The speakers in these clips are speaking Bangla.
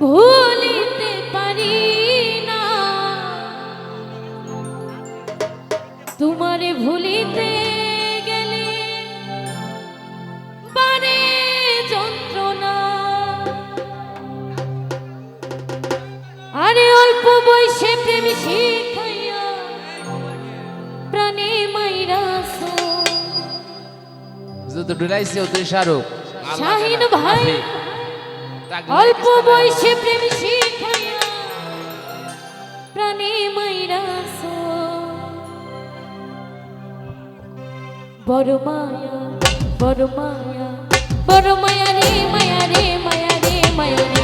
ভুলিতে পারি না। তোমারে ভুলিতে পারে যন্ত্রণা। আরে অল্প বয়সে প্রেম শিখাইয়া প্রাণে মাইরাস যদি ডুলাইছে তুই শাহরুখ শাহিন ভাই। অল্প বয়সে প্রেম শিখাইয়া প্রাণে মাইরাস বড় মায়া বড় মায়া বড় মায়া রে মায়া রে মায়া রে মায়া রে।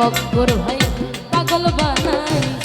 বকর ভাই পাগল বানাইছ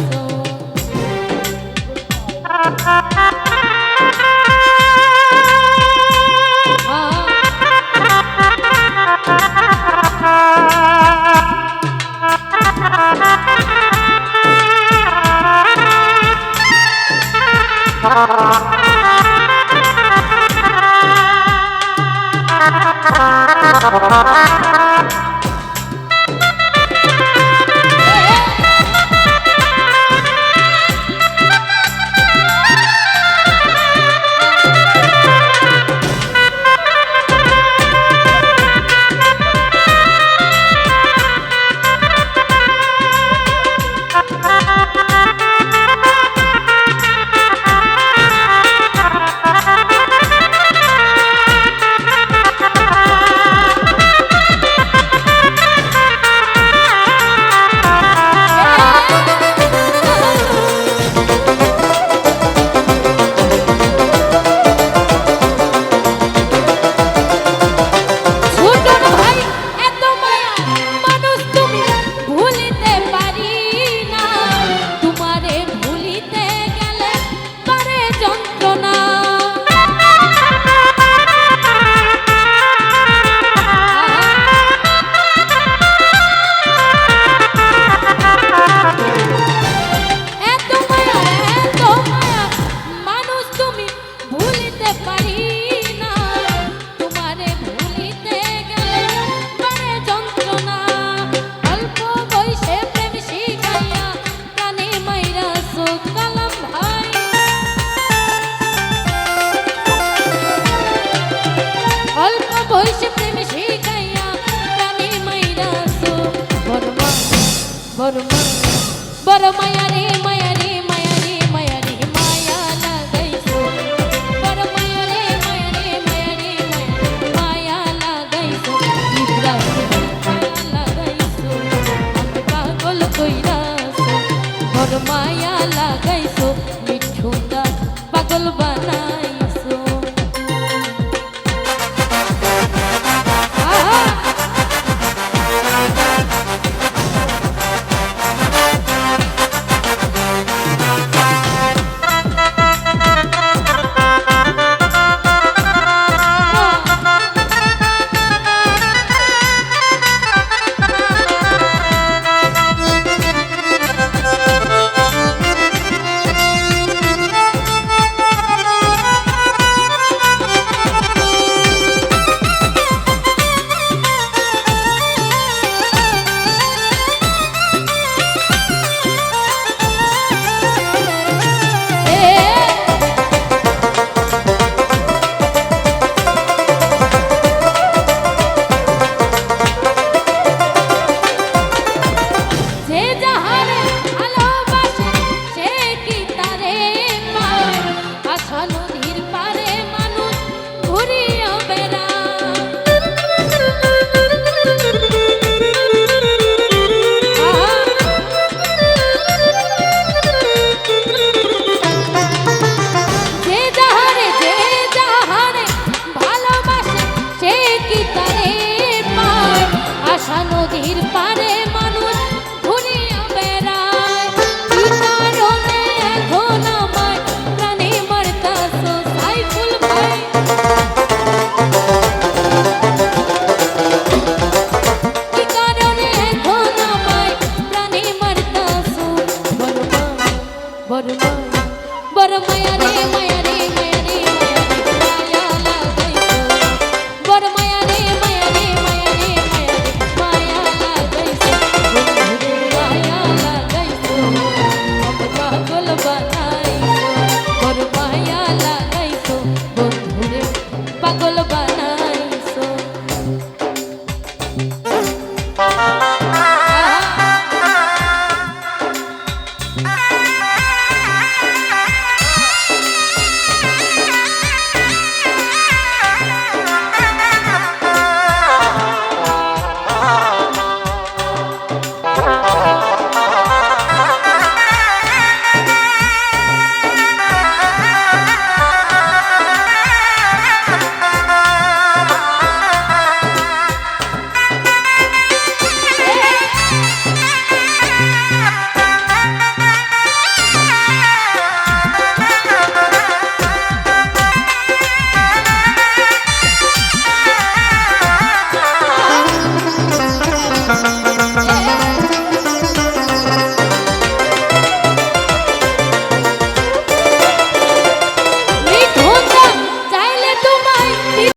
হইছে প্রেম শিখাইয়া প্রাণে মাইরা সো বড় মা বড় মা বড় মায়া রে মায়া রে মায়া রে মায়া রে মায়া লাগাইছো বড় মায়া রে মায়া রে মায়া রে মায়া লাগাইছো মায়া লাগাইছো মিঠুদা পাগল বা